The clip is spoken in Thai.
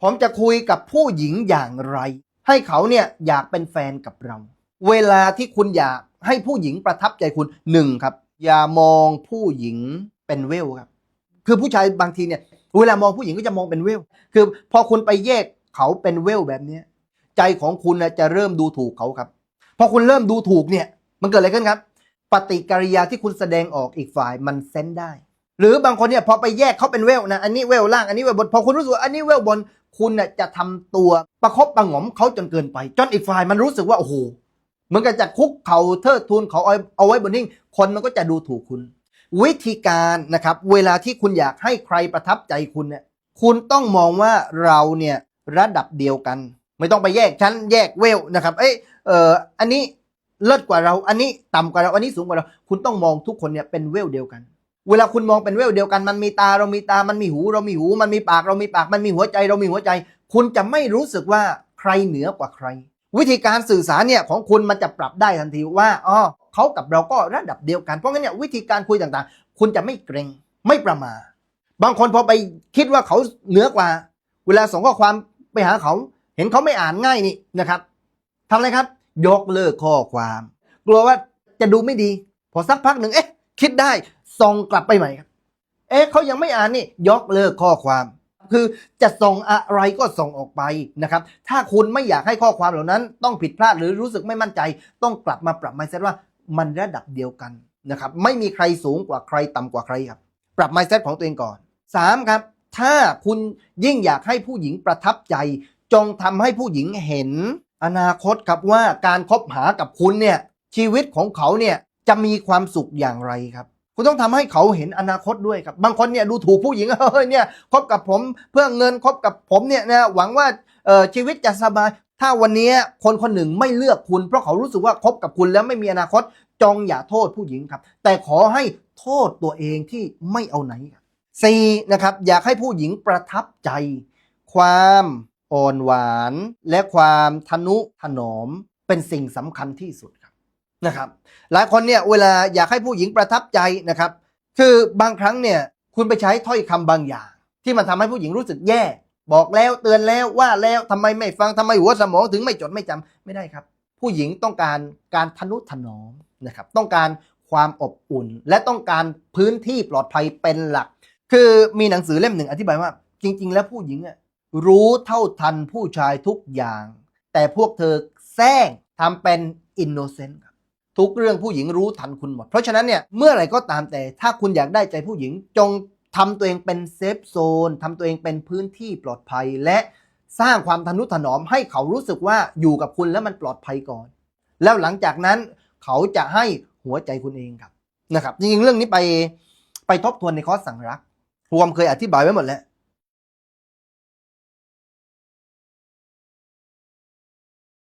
ผมจะคุยกับผู้หญิงอย่างไร ให้เขาเนี่ยอยากเป็นแฟนกับเรา เวลาที่คุณอยากให้ผู้หญิงประทับใจคุณหนึ่งครับ อย่ามองผู้หญิงเป็นเวลครับ คือผู้ชายบางทีเนี่ยเวลามองผู้หญิงก็จะมองเป็นเวล คือพอคุณไปแยกเขาเป็นเวลแบบเนี้ยใจของคุณจะเริ่มดูถูกเขาครับ พอคุณเริ่มดูถูกเนี่ย มันเกิดอะไรขึ้นครับ ปฏิกิริยาที่คุณแสดงออกอีกฝ่ายมันเซนได้ หรือบางคนเนี่ยพอไปแยกเขาเป็นเวลนะอันนี้เวลล่างอันนี้เวลบนพอคุณรู้สึกว่าอันนี้เวลบนคุณน่ะจะทำตัวประคบประงมเขาจนเกินไป จนอีกฝ่ายมันรู้สึกว่าโอ้โหเหมือนกับจะคุกเขาเทิดทูนเขาเอาเอาไว้บนหิ้งคนมันก็จะดูถูกคุณ วิธีการนะครับเวลาที่คุณอยากให้ใครประทับใจคุณเนี่ยคุณต้องมองว่าเราเนี่ยระดับเดียวกัน ไม่ต้องไปแยกชั้นแยกเวลนะครับเอ้ยเอออันนี้เลิศกว่าเรา อันนี้ต่ำกว่าเรา อันนี้สูงกว่าเรา คุณต้องมองทุกคนเนี่ยเป็นเวลเดียวกัน เวลาคุณมองเป็นเวลเดียวกันมันมีตาเรามีตา มันมีหู เรามีหู มันมีปากเรามีปาก มันมีหัวใจเรามีหัวใจ คุณจะไม่รู้สึกว่าใครเหนือกว่าใคร วิธีการสื่อสารเนี่ยของคุณมันจะปรับได้ทันทีว่าอ๋อเขากับเราก็ระดับเดียวกันเพราะงั้นเนี่ยวิธีการคุยต่างๆ คุณจะไม่เกรงไม่ประมาบางคนพอไปคิดว่าเขาเหนือกว่า เวลาส่งข้อความไปหาเขา เห็นเขาไม่อ่านง่ายนี่นะครับทำอะไรครับ ยกเลิกข้อความ กลัวว่าจะดูไม่ดี พอสักพักหนึ่งเอ๊ะ คิดได้ ส่งกลับไปใหม่ครับ เอ๊ะเขายังไม่อ่านนี่ยกเลิกข้อความ คือจะส่งอะไรก็ส่งออกไปนะครับ ถ้าคุณไม่อยากให้ข้อความเหล่านั้น ต้องผิดพลาดหรือรู้สึกไม่มั่นใจ ต้องกลับมาปรับ mindset ว่ามันระดับเดียวกันนะครับ ไม่มีใครสูงกว่าใครต่ำกว่าใครครับ ปรับ mindset ของตัวเองก่อน 3. ครับ ถ้าคุณยิ่งอยากให้ผู้หญิงประทับใจ จงทำให้ผู้หญิงเห็นอนาคตครับว่าการคบหากับคุณเนี่ยชีวิตของเขาเนี่ยจะมีความสุขอย่างไรครับ คุณต้องทำให้เขาเห็นอนาคตด้วยครับ บางคนเนี่ยดูถูกผู้หญิงเฮ้ยเนี่ยคบกับผมเพื่อเงินคบกับผมเนี่ยนะหวังว่าชีวิตจะสบายถ้าวันนี้คนคนหนึ่งไม่เลือกคุณ เพราะเขารู้สึกว่าคบกับคุณแล้วไม่มีอนาคตจงอย่าโทษผู้หญิงครับ แต่ขอให้โทษตัวเองที่ไม่เอาไหนครับสี่นะครับอยากให้ผู้หญิงประทับใจ ความอ่อนหวาน และความทนุถนอมเป็นสิ่งสำคัญที่สุดครับ นะครับหลายคนเนี่ยเวลาอยากให้ผู้หญิงประทับใจนะครับ คือบางครั้งเนี่ยคุณไปใช้ถ้อยคำบางอย่าง ที่มันทำให้ผู้หญิงรู้สึกแย่ บอกแล้วเตือนแล้วว่าแล้วทำไมไม่ฟังทำไมหัวสมองถึงไม่จดไม่จำไม่ได้ครับ ผู้หญิงต้องการการทนุถนอมนะครับต้องการความอบอุ่น และต้องการพื้นที่ปลอดภัยเป็นหลัก คือมีหนังสือเล่มหนึ่งอธิบายว่า จริง ๆ แล้วผู้หญิงอะรู้เท่าทันผู้ชายทุกอย่าง แต่พวกเธอแซงทำเป็นอินโนเซนต์ครับ ทุกเรื่องผู้หญิงรู้ทันคุณหมด เพราะฉะนั้นเนี่ยเมื่อไหร่ก็ตามแต่ถ้าคุณอยากได้ใจผู้หญิงจงทำตัวเองเป็นเซฟโซนทำตัวเองเป็นพื้นที่ปลอดภัย และสร้างความทนุถนอมให้เขารู้สึกว่าอยู่กับคุณแล้วมันปลอดภัยก่อน แล้วหลังจากนั้นเขาจะให้หัวใจคุณเองครับนะครับจริงๆเรื่องนี้ไปไปทบทวนในคอร์สสั่งรักรวมเคยอธิบายไว้หมดแล้ว